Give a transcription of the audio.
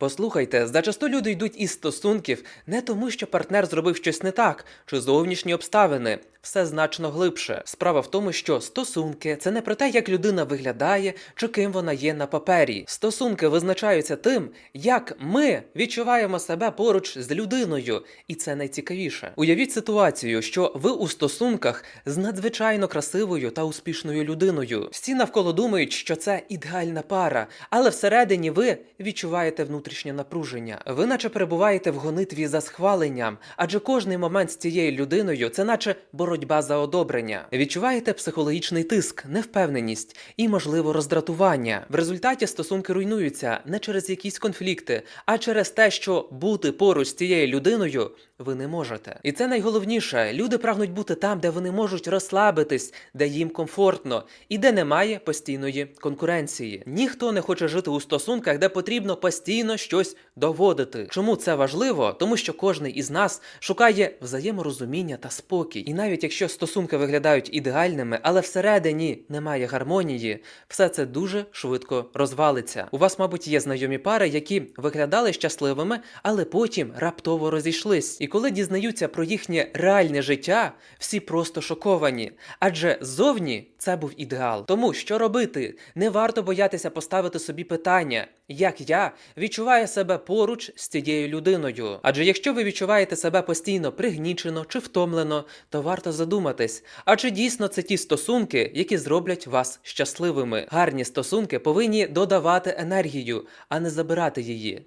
Послухайте, зачасту люди йдуть із стосунків не тому, що партнер зробив щось не так, чи зовнішні обставини. Все значно глибше. Справа в тому, що стосунки це не про те, як людина виглядає чи ким вона є на папері. Стосунки визначаються тим, як ми відчуваємо себе поруч з людиною, і це найцікавіше. Уявіть ситуацію, що ви у стосунках з надзвичайно красивою та успішною людиною. Всі навколо думають, що це ідеальна пара, але всередині ви відчуваєте внутрішнє напруження. Ви наче перебуваєте в гонитві за схваленням, адже кожний момент з цією людиною це наче боротьба за одобрення. Відчуваєте психологічний тиск, невпевненість і, можливо, роздратування. В результаті стосунки руйнуються не через якісь конфлікти, а через те, що бути поруч з цією людиною ви не можете. І це найголовніше. Люди прагнуть бути там, де вони можуть розслабитись, де їм комфортно і де немає постійної конкуренції. Ніхто не хоче жити у стосунках, де потрібно постійно щось доводити. Чому це важливо? Тому що кожний із нас шукає взаєморозуміння та спокій. І навіть якщо стосунки виглядають ідеальними, але всередині немає гармонії, все це дуже швидко розвалиться. У вас, мабуть, є знайомі пари, які виглядали щасливими, але потім раптово розійшлись. І коли дізнаються про їхнє реальне життя, всі просто шоковані. Адже ззовні це був ідеал. Тому що робити? Не варто боятися поставити собі питання, як я відчуваю себе поруч з цією людиною. Адже якщо ви відчуваєте себе постійно пригнічено чи втомлено, то варто задуматись, а чи дійсно це ті стосунки, які зроблять вас щасливими. Гарні стосунки повинні додавати енергію, а не забирати її.